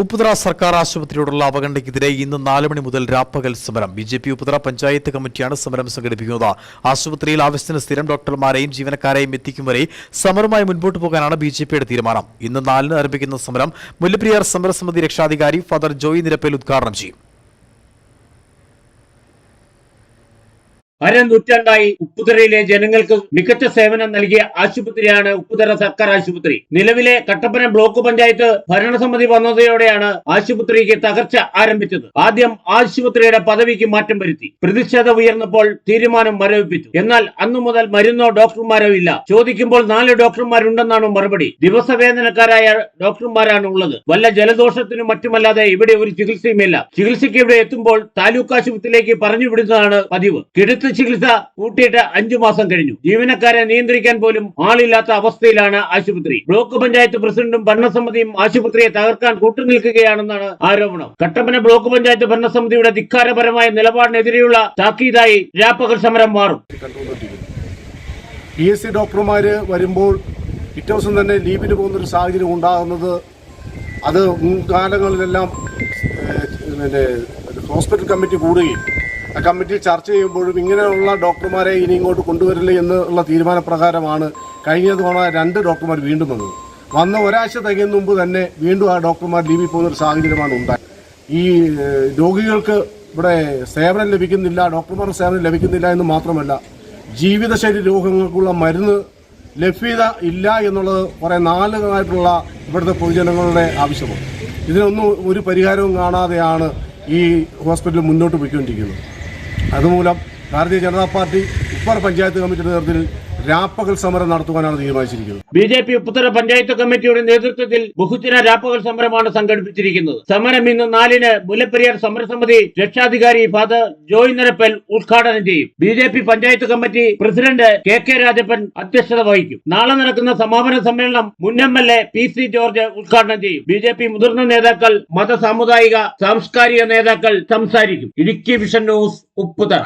ഉപ്പുതറ സർക്കാർ ആശുപത്രിയോടുള്ള അവഗണനയ്ക്കെതിരെ ഇന്ന് നാല് മണി മുതൽ രാപ്പകൽ സമരം. B J P Upputhara panchayat കമ്മിറ്റിയാണ് സമരം സംഘടിപ്പിക്കുന്നത്. ആശുപത്രിയിൽ ആവശ്യത്തിന് സ്ഥിരം ഡോക്ടർമാരെയും ജീവനക്കാരെയും എത്തിക്കും വരെ സമരവുമായി മുൻപോട്ട് പോകാനാണ് ബി ജെ പിയുടെ തീരുമാനം. ഇന്ന് നാലിന് ആരംഭിക്കുന്ന സമരം മുല്ലപ്പെരിയാർ സമരസമിതി രക്ഷാധികാരി ഫാദർ ജോയി നിരപ്പേൽ ഉദ്ഘാടനം ചെയ്യും. അരനൂറ്റാണ്ടായി ഉപ്പുതറയിലെ ജനങ്ങൾക്ക് മികച്ച സേവനം നൽകിയ ആശുപത്രിയാണ് ഉപ്പുതറ സർക്കാർ ആശുപത്രി. നിലവിലെ കട്ടപ്പന ബ്ലോക്ക് പഞ്ചായത്ത് ഭരണസമിതി വന്നതോടെയാണ് ആശുപത്രിക്ക് തകർച്ച ആരംഭിച്ചത്. ആദ്യം ആശുപത്രിയുടെ പദവിക്ക് മാറ്റം വരുത്തി. പ്രതിഷേധം ഉയർന്നപ്പോൾ തീരുമാനം മരവിപ്പിച്ചു. എന്നാൽ അന്നു മുതൽ മരുന്നോ ഡോക്ടർമാരോ ഇല്ല. ചോദിക്കുമ്പോൾ നാല് ഡോക്ടർമാരുണ്ടെന്നാണ് മറുപടി. ദിവസവേതനക്കാരായ ഡോക്ടർമാരാണ് ഉള്ളത്. വല്ല ജലദോഷത്തിനും മറ്റുമല്ലാതെ ഇവിടെ ഒരു ചികിത്സയുമില്ല. ചികിത്സയ്ക്ക് ഇവിടെ എത്തുമ്പോൾ താലൂക്ക് ആശുപത്രിയിലേക്ക് പറഞ്ഞു വിടുന്നതാണ് പതിവ്. കിടത്ത് ചികിത്സ കൂട്ടിയിട്ട് അഞ്ചു മാസം കഴിഞ്ഞു. ജീവനക്കാരെ നിയന്ത്രിക്കാൻ പോലും ആളില്ലാത്ത അവസ്ഥയിലാണ് ആശുപത്രി. ബ്ലോക്ക് പഞ്ചായത്ത് പ്രസിഡന്റും ഭരണസമിതിയും ആശുപത്രിയെ തകർക്കാൻ കൂട്ടുനിൽക്കുകയാണെന്നാണ് ആരോപണം. കട്ടപ്പന ബ്ലോക്ക് പഞ്ചായത്ത് ഭരണസമിതിയുടെ ധിക്കാരപരമായ നിലപാടിനെതിരെയുള്ള താക്കീതായി രാപ്പകൽ സമരം മാറും. പി എസ് സി വരുമ്പോൾ പിറ്റേ ദിവസം തന്നെ ലീവിന് പോകുന്നൊരു സാഹചര്യം ഉണ്ടാകുന്നത് അത് മുൻകാലങ്ങളിലെല്ലാം പിന്നെ ഹോസ്പിറ്റൽ കമ്മിറ്റി കൂടുകയും കമ്മിറ്റി ചർച്ച ചെയ്യുമ്പോഴും ഇങ്ങനെയുള്ള ഡോക്ടർമാരെ ഇനി ഇങ്ങോട്ട് കൊണ്ടുവരില്ല എന്നുള്ള തീരുമാനപ്രകാരമാണ് കഴിഞ്ഞ തവണ രണ്ട് ഡോക്ടർമാർ വീണ്ടും വന്നത്. വന്ന ഒരാഴ്ച തികയുന്ന മുമ്പ് തന്നെ വീണ്ടും ആ ഡോക്ടർമാർ ലീവിൽ പോകുന്ന ഒരു സാഹചര്യമാണ് ഉണ്ടായത്. ഈ രോഗികൾക്ക് ഇവിടെ സേവനം ലഭിക്കുന്നില്ല ഡോക്ടർമാർക്ക് സേവനം ലഭിക്കുന്നില്ല എന്ന് മാത്രമല്ല ജീവിതശൈലി രോഗങ്ങൾക്കുള്ള മരുന്ന് ലഭ്യത ഇല്ല എന്നുള്ളത് കുറേ നാലുകളായിട്ടുള്ള ഇവിടുത്തെ പൊതുജനങ്ങളുടെ ആവശ്യമാണ്. ഇതിനൊന്നും ഒരു പരിഹാരവും കാണാതെയാണ് ഈ ഹോസ്പിറ്റൽ മുന്നോട്ട് പോയിക്കൊണ്ടിരിക്കുന്നത്. അതുമൂലം ഭാരതീയ ജനതാ പാർട്ടി ഉപ്പർ പഞ്ചായത്ത് കമ്മിറ്റിയുടെ നേതൃത്വത്തിൽ രാപ്പകൽ സമരം നടത്തുവാനാണ് തീരുമാനിച്ചിരിക്കുന്നത്. B J P Upputhara panchayat കമ്മിറ്റിയുടെ നേതൃത്വത്തിൽ ബഹുജന രാപ്പകൽ സമരമാണ് സംഘടിപ്പിച്ചിരിക്കുന്നത്. സമരം ഇന്ന് നാലിന് മുല്ലപ്പെരിയാർ സമരസമിതി രക്ഷാധികാരി ഫാദർ ജോയ് നിരപ്പൽ ഉദ്ഘാടനം ചെയ്യും. B J P panchayat committee president K K Rajappan അധ്യക്ഷത വഹിക്കും. നാളെ നടക്കുന്ന സമാപന സമ്മേളനം മുൻ M L A P C George ഉദ്ഘാടനം ചെയ്യും. ബി ജെ പി മുതിർന്ന നേതാക്കൾ മത സാമുദായിക സാംസ്കാരിക നേതാക്കൾ സംസാരിക്കും. Idukki Vision News Upputhara.